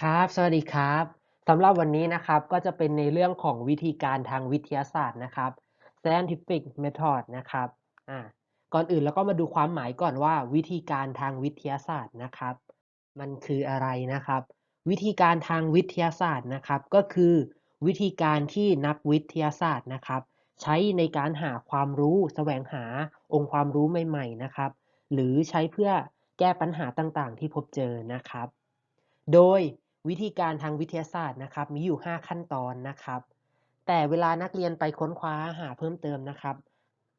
ครับ สวัสดีครับสำหรับวันนี้นะครับก็จะเป็นในเรื่องของวิธีการทางวิทยาศาสตร์นะครับ scientific method นะครับอ่าก่อนอื่นเราก็มาดูความหมายก่อนว่า วิธีการทางวิทยาศาสตร์นะครับ มันคืออะไรนะครับ วิธีการทางวิทยาศาสตร์นะครับ ก็คือ วิธีการที่นักวิทยาศาสตร์นะครับ ใช้ในการหาความรู้แสวงหาองค์ความรู้ใหม่ๆนะครับ หรือใช้เพื่อแก้ปัญหาต่างๆ ที่พบเจอนะครับ โดย วิธีการทางวิทยาศาสตร์นะครับ มีอยู่ 5 ขั้นตอนนะครับ แต่เวลานักเรียนไปค้นคว้าหาเพิ่มเติมนะครับ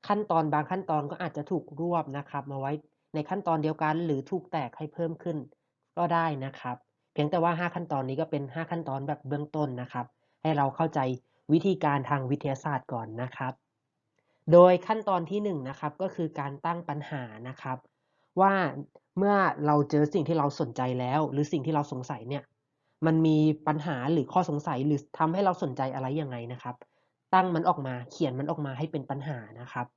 ขั้นตอนบางขั้นตอนก็อาจจะถูกรวบนะครับ มาไว้ในขั้นตอนเดียวกัน หรือถูกแตกให้เพิ่มขึ้น ก็ได้นะครับ เพียงแต่ว่า 5 ขั้นตอนนี้ก็เป็น 5 ขั้นตอนแบบเบื้องต้นนะครับ ให้เราเข้าใจวิธีการทางวิทยาศาสตร์ก่อนนะครับ โดยขั้นตอนที่1นนะครับก็คือการตั้งปัญหานะครับ ว่าเมื่อเราเจอสิ่งที่เราสนใจแล้ว หรือสิ่งที่เราสงสัยเนี่ย มันมีปัญหาหรือข้อสงสัยหรือทำให้เราสนใจอะไรยังไงนะครับ ตั้งมันออกมาเขียนมันออกมาให้เป็นปัญหานะครับ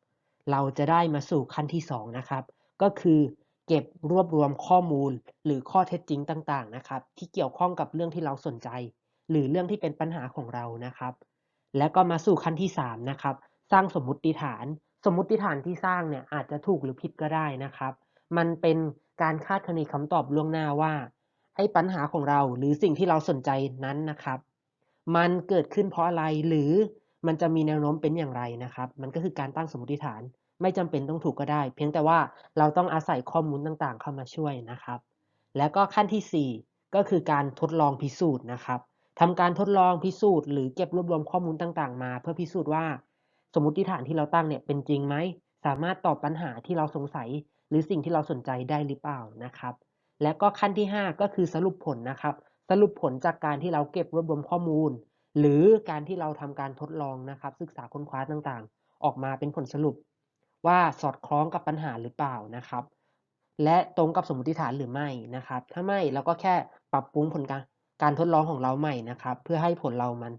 เราจะได้มาสู่ขั้นที่ 2 นะครับ ก็คือเก็บรวบรวมข้อมูลหรือข้อเท็จจริงต่าง ๆ นะครับ ที่เกี่ยวข้องกับเรื่องที่เราสนใจ หรือเรื่องที่เป็นปัญหาของเรานะครับ แล้วก็มาสู่ขั้นที่ 3 นะครับ สร้างสมมุติฐาน สมมุติฐานที่สร้างเนี่ยอาจจะถูกหรือผิดก็ได้นะครับ มันเป็นการคาดคะเนคำตอบล่วงหน้าว่า ไอ้ปัญหาของเราหรือสิ่งที่เราสนใจนั้นนะครับ มันเกิดขึ้นเพราะอะไรหรือมันจะมีแนวโน้มเป็นอย่างไรนะครับ มันก็คือการตั้งสมมติฐาน ไม่จำเป็นต้องถูกก็ได้ เพียงแต่ว่าเราต้องอาศัยข้อมูลต่างๆ เข้ามาช่วยนะครับ แล้วก็ขั้นที่ 4 ก็คือการทดลองพิสูจน์นะครับทำการทดลองพิสูจน์หรือเก็บรวบรวมข้อมูลต่างๆ มา เพื่อพิสูจน์ว่า สมมติฐานที่เราตั้งเนี่ยเป็นจริงไหมสามารถตอบปัญหาที่เราสงสัย หรือสิ่งที่เราสนใจได้หรือเปล่านะครับ และก็ขั้นที่ 5 ก็คือสรุปผลนะครับ สรุปผลจากการที่เราเก็บรวบรวมข้อมูล หรือการที่เราทำการทดลองนะครับ ศึกษาค้นคว้าต่างๆ ออกมาเป็นผลสรุป ว่าสอดคล้องกับปัญหาหรือเปล่านะครับ และตรงกับสมมติฐานหรือไม่นะครับ ถ้าไม่เราก็แค่ปรับปรุงผลการการทดลองของเราใหม่นะครับ เพื่อให้ผลเรามัน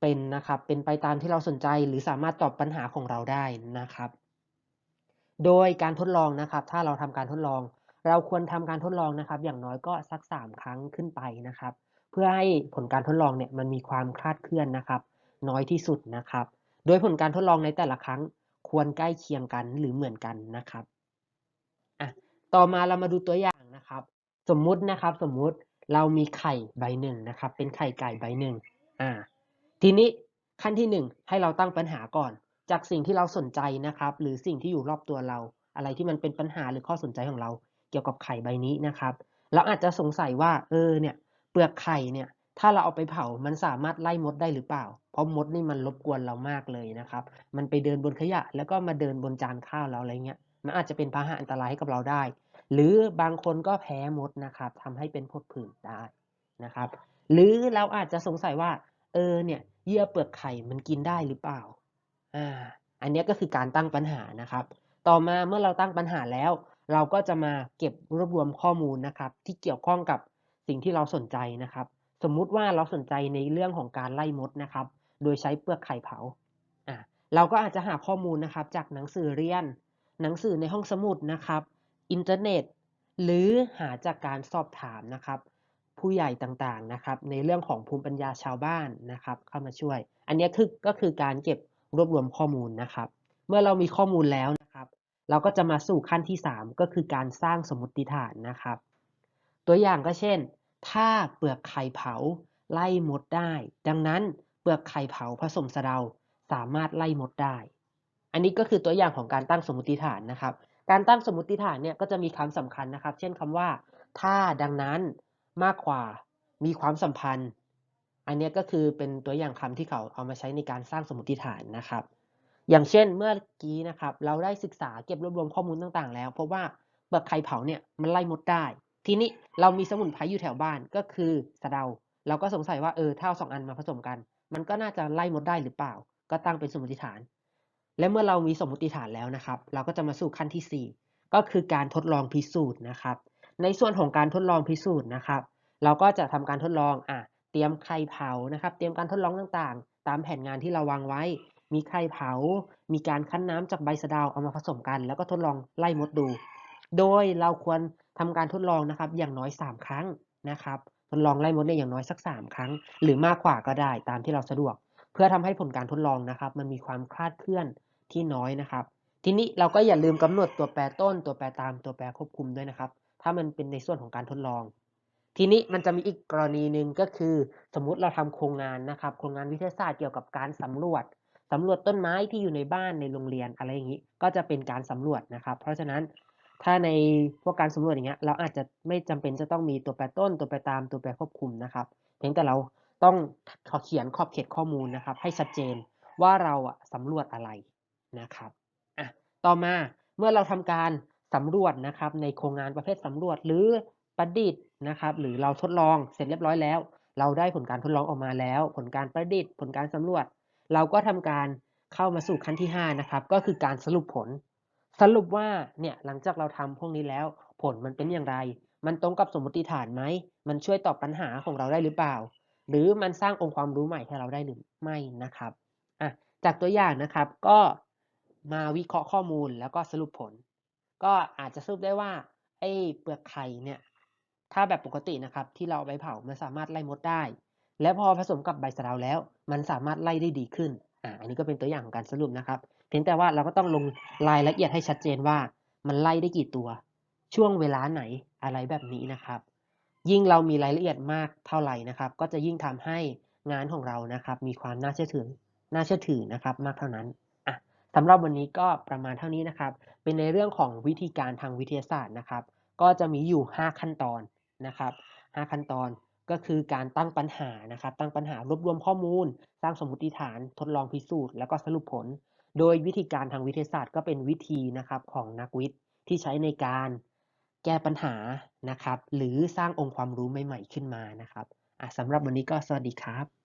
เป็นนะครับ เป็นไปตามที่เราสนใจหรือสามารถตอบปัญหาของเราได้นะครับ โดยการทดลองนะครับ ถ้าเราทำการทดลอง เราควรทำการทดลองนะครับ อย่างน้อยก็สัก 3 ครั้งขึ้นไปนะครับ เพื่อให้ผลการทดลองเนี่ยมันมีความคลาดเคลื่อนนะครับ น้อยที่สุดนะครับ โดยผลการทดลองในแต่ละครั้งควรใกล้เคียงกันหรือเหมือนกันนะครับอะต่อมาเรามาดูตัวอย่างนะครับ สมมุตินะครับ สมมุติเรามีไข่ใบหนึ่งนะครับ เป็นไข่ไก่ใบหนึ่งอ่า ทีนี้ขั้นที่ 1 ให้เราตั้งปัญหาก่อน จากสิ่งที่เราสนใจนะครับ หรือสิ่งที่อยู่รอบตัวเรา อะไรที่มันเป็นปัญหาหรือข้อสนใจของเรา กี่ยวกับไข่ใบนี้นะครับเราอาจจะสงสัยว่าเออเนี่ยเปลือกไข่เนี่ยถ้าเราเอาไปเผา มันสามารถไล่มดได้หรือเปล่า เพราะมดนี่มันรบกวนเรามากเลยนะครับ มันไปเดินบนขยะ แล้วก็มาเดินบนจานข้าวเราอะไรเงี้ย มันอาจจะเป็นพาหะอันตรายให้กับเราได้ หรือบางคนก็แพ้มดนะครับทำให้เป็นผดผื่นได้นะครับ หรือเราอาจจะสงสัยว่า เออเนี่ยเยื่อเปลือกไข่มันกินได้หรือเปล่า อ่า อันนี้ก็คือการตั้งปัญหานะครับ ต่อมาเมื่อเราตั้งปัญหาแล้ว เราก็จะมาเก็บรวบรวมข้อมูลนะครับ ที่เกี่ยวข้องกับสิ่งที่เราสนใจนะครับ สมมุติว่าเราสนใจในเรื่องของการไล่มดนะครับ โดยใช้เปลือกไข่เผาอ่าเราก็อาจจะหาข้อมูลนะครับจากหนังสือเรียน หนังสือในห้องสมุดนะครับ อินเทอร์เน็ต หรือหาจากการสอบถามนะครับ ผู้ใหญ่ต่างๆนะครับ ในเรื่องของภูมิปัญญาชาวบ้านนะครับ เข้ามาช่วย อันนี้คือก็คือการเก็บรวบรวมข้อมูลนะครับ เมื่อเรามีข้อมูลแล้ว เราก็จะมาสู่ขั้นที่ 3 ก็คือการสร้างสมมติฐานนะครับ ตัวอย่างก็เช่น ถ้าเปลือกไข่เผาไล่มดได้ ดังนั้นเปลือกไข่เผาผสมสะเดาสามารถไล่มดได้ อันนี้ก็คือตัวอย่างของการตั้งสมมติฐานนะครับ การตั้งสมมติฐานเนี่ยก็จะมีคำสำคัญนะครับ เช่นคำว่า ถ้าดังนั้นมากกว่ามีความสัมพันธ์ อันนี้ก็คือเป็นตัวอย่างคำที่เขาเอามาใช้ในการสร้างสมมติฐานนะครับ อย่างเช่นเมื่อกี้นะครับ เราได้ศึกษาเก็บรวบรวมข้อมูลต่างๆ แล้วพบว่าเปลือกไข่เผาเนี่ยมันไล่มดได้ ทีนี้เรามีสมุนไพรอยู่แถวบ้านก็คือสะเดา เราก็สงสัยว่าเออถ้าเอาสองอันมาผสมกัน มันก็น่าจะไล่มดได้หรือเปล่า ก็ตั้งเป็นสมมติฐาน และเมื่อเรามีสมมติฐานแล้วนะครับ เราก็จะมาสู่ขั้นที่ 4 ก็คือการทดลองพิสูจน์นะครับ ในส่วนของการทดลองพิสูจน์นะครับ เราก็จะทำการทดลองอะเตรียมไข่เผานะครับ เตรียมการทดลองต่างๆ ตามแผนงานที่เราวางไว้ มีไข่เผา มีการคั้นน้ำจากใบสะดาวเอามาผสมกัน แล้วก็ทดลองไล่มดดู โดยเราควรทำการทดลองนะครับ อย่างน้อย 3 ครั้งนะครับ ทดลองไล่มดเนี่ยอย่างน้อยสัก 3 ครั้ง หรือมากกว่าก็ได้ตามที่เราสะดวก เพื่อทำให้ผลการทดลองนะครับ มันมีความคลาดเคลื่อนที่น้อยนะครับ ทีนี้เราก็อย่าลืมกำหนดตัวแปรต้น ตัวแปรตามตัวแปรควบคุมด้วยนะครับ ถ้ามันเป็นในส่วนของการทดลองทีนี้มันจะมีอีกกรณีหนึ่งก็คือ สมมุติเราทำโครงงานนะครับ โครงงานวิทยาศาสตร์เกี่ยวกับการสำรวจ สำรวจต้นไม้ที่อยู่ในบ้านในโรงเรียนอะไรอย่างนี้ ก็จะเป็นการสำรวจนะครับ เพราะฉะนั้นถ้าในพวกการสำรวจอย่างเงี้ย เราอาจจะไม่จำเป็นจะต้องมีตัวแปรต้น ตัวแปรตามตัวแปรควบคุมนะครับเพียงแต่เราต้องเขียนขอบเขตข้อมูลนะครับ ให้ชัดเจนว่าเราอะสำรวจอะไรนะครับอะต่อมาเมื่อเราทำการสำรวจนะครับ ในโครงงานประเภทสำรวจหรือประดิษฐ์นะครับ หรือเราทดลองเสร็จเรียบร้อยแล้ว เราได้ผลการทดลองออกมาแล้ว ผลการประดิษฐ์ ผลการสำรวจ เราก็ทำการเข้ามาสู่ขั้นที่ 5 นะครับ ก็คือการสรุปผล สรุปว่าเนี่ยหลังจากเราทำพวกนี้แล้ว ผลมันเป็นอย่างไร มันตรงกับสมมติฐานไหม มันช่วยตอบปัญหาของเราได้หรือเปล่า หรือมันสร้างองค์ความรู้ใหม่ให้เราได้หรือไม่นะครับอะจากตัวอย่างนะครับก็มาวิเคราะห์ข้อมูลแล้วก็สรุปผล ก็อาจจะสรุปได้ว่าไอ้เปลือกไข่เนี่ยถ้าแบบปกตินะครับที่เราเอาไปเผามันสามารถไล่มดได้ และพอผสมกับใบสะเดาแล้ว มันสามารถไล่ได้ดีขึ้นอ่าอันนี้ก็เป็นตัวอย่างของการสรุปนะครับ เพียงแต่ว่าเราก็ต้องลงรายละเอียดให้ชัดเจนว่า มันไล่ได้กี่ตัว ช่วงเวลาไหนอะไรแบบนี้นะครับ ยิ่งเรามีรายละเอียดมากเท่าไหร่นะครับ ก็จะยิ่งทำให้งานของเรานะครับ มีความน่าเชื่อถือน่าเชื่อถือนะครับ มากเท่านั้นอะสำหรับวันนี้ก็ประมาณเท่านี้นะครับ เป็นในเรื่องของวิธีการทางวิทยาศาสตร์นะครับ ก็จะมีอยู่ 5 ขั้นตอนนะครับ 5 ขั้นตอน ก็คือการตั้งปัญหานะครับ ตั้งปัญหารวบรวมข้อมูล สร้างสมมติฐาน ทดลองพิสูจน์แล้วก็สรุปผล โดยวิธีการทางวิทยาศาสตร์ก็เป็นวิธีนะครับของนักวิทย์ที่ใช้ในการแก้ปัญหานะครับ หรือสร้างองค์ความรู้ใหม่ ๆ ขึ้นมานะครับสำหรับวันนี้ก็สวัสดีครับ